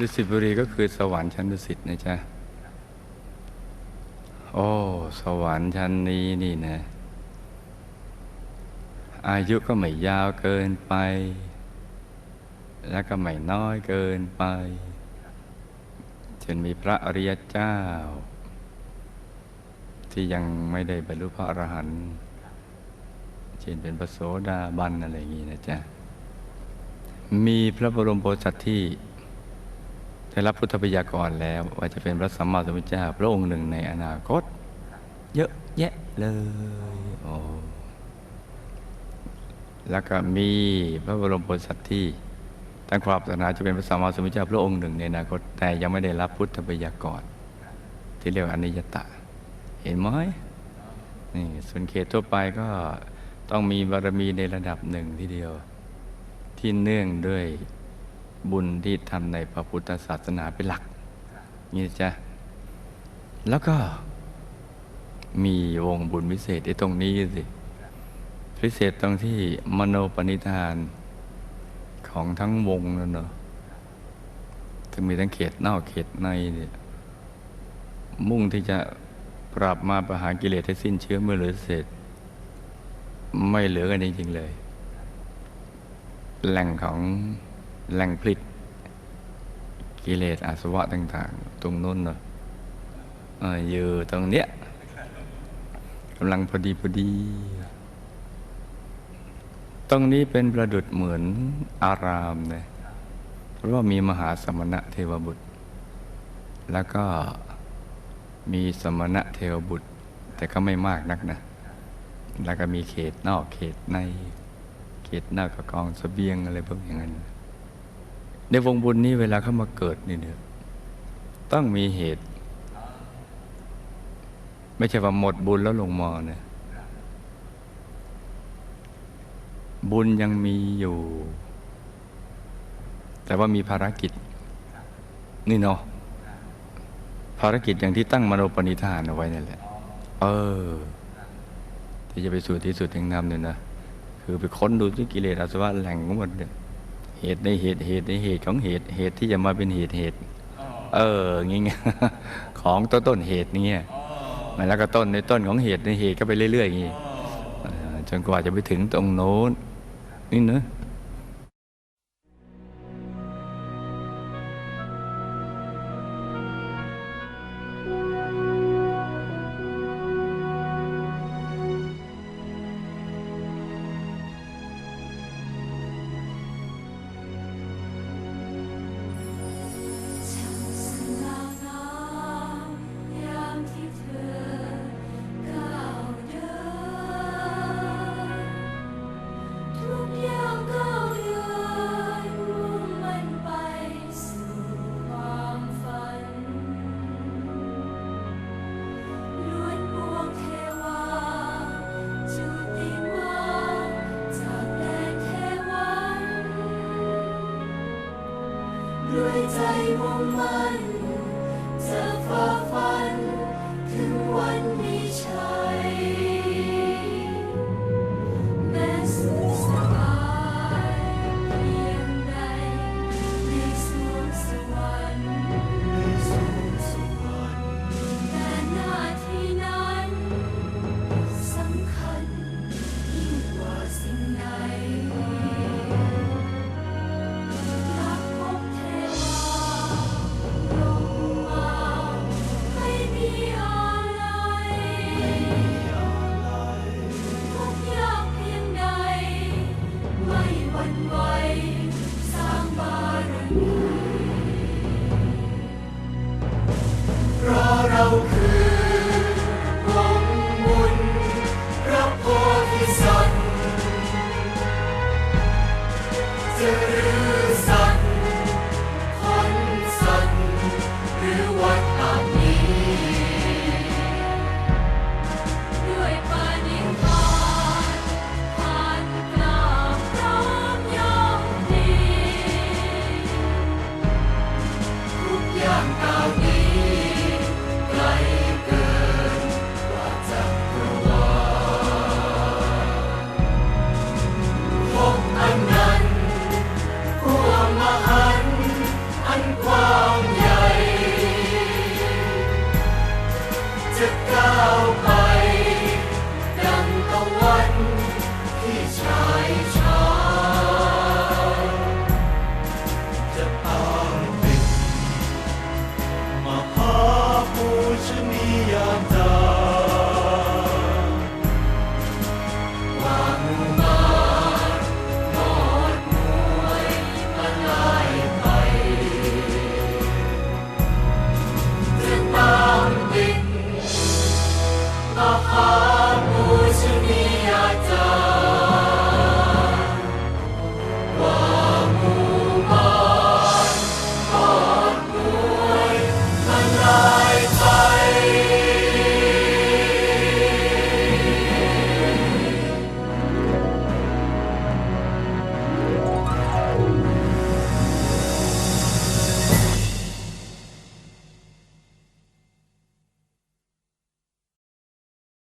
ดุสิตบุรีก็คือสวรรค์ชั้นดุสิตนะจ๊ะ โอ้ สวรรค์ชั้นนี้นี่นะ อายุก็ไม่ยาวเกินไป และก็ไม่น้อยเกินไปจนมีพระอริยเจ้า ที่ยังไม่ได้บรรลุพระอรหันต์เช่นเป็นพระโสดาบันอะไรอย่างนี้นะจ๊ะ มีพระบรมโพธิสัตว์ที่ ได้รับพุทธปยากรแล้วว่าจะเป็นพระสัมมาสัมพุทธเจ้าพระองค์หนึ่งในอนาคต เยอะแยะเลยโอ้แล้วก็มีพระบรมโพธิสัตว์ที่ตั้งความปรารถนาจะเป็นพระสัมมาสัมพุทธเจ้าพระองค์หนึ่งในอนาคตแต่ยังไม่ได้รับพุทธปยากรที่เรียกว่าอนิยตะ เห็นไหมนี่ส่วนเขตทั่วไปก็ต้องมีบารมีในระดับหนึ่งทีเดียว ที่เนื่องด้วย บุญที่ทำในพระพุทธศาสนาเป็นหลักนี่จ้ะแล้วก็มีวงบุญพิเศษที่ตรงนี้สิพิเศษตรงที่มโนปณิธานของทั้งวงนั่นเนอะถึงมีทั้งเขตนอกเขตในเนี่ยมุ่งที่จะปรับมาประหารกิเลสให้สิ้นเชื้อเมื่อเหลือเศษ ไม่เหลือกันจริงๆเลย แหล่งของ แหล่งผลิต กิเลสอาสวะต่าง ๆ ตรงนู้นเนอะอออยู่ตรงเนี้ยกำลังพอดีพอดี ตรงนี้เป็นประดุดเหมือนอารามเลยเพราะว่ามีมหาสมณะเทวบุตร แล้วก็มีสมณะเทวบุตร แต่ก็ไม่มากนักนะ แล้วก็มีเขตนอกเขตใน เขตนอกกับกองสเสบียงอะไรพวกอย่างนั้น ในวงบุญนี้เวลาเข้ามาเกิดนี่เนี่ยต้องมีเหตุ ไม่ใช่ว่าหมดบุญแล้วลงมอเนี่ยบุญยังมีอยู่ แต่ว่ามีภารกิจ นี่เนาะภารกิจอย่างที่ตั้งมโนปณิธานเอาไว้นั่แหละ เออ ที่จะไปสู่ที่สุดแห่งนามเนี่ยนะ คือไปค้นดูที่กิเลสอาสวะแหล่งของมันเนี่ย เหตุในเหตุเหตุในเหตุของเหตุเหตุที่จะมาเป็นเหตุเหตุ เอองี้ไงของต้นต้นเหตุนี่เงี้ยแล้วก็ต้นในต้นของเหตุในเหตุก็ไปเรื่อยๆอย่างนี้เออจนกว่าจะไปถึงตรงโน้นนี่เนอะ ด้วยใจมุ่งมั่นจะฝ่า try to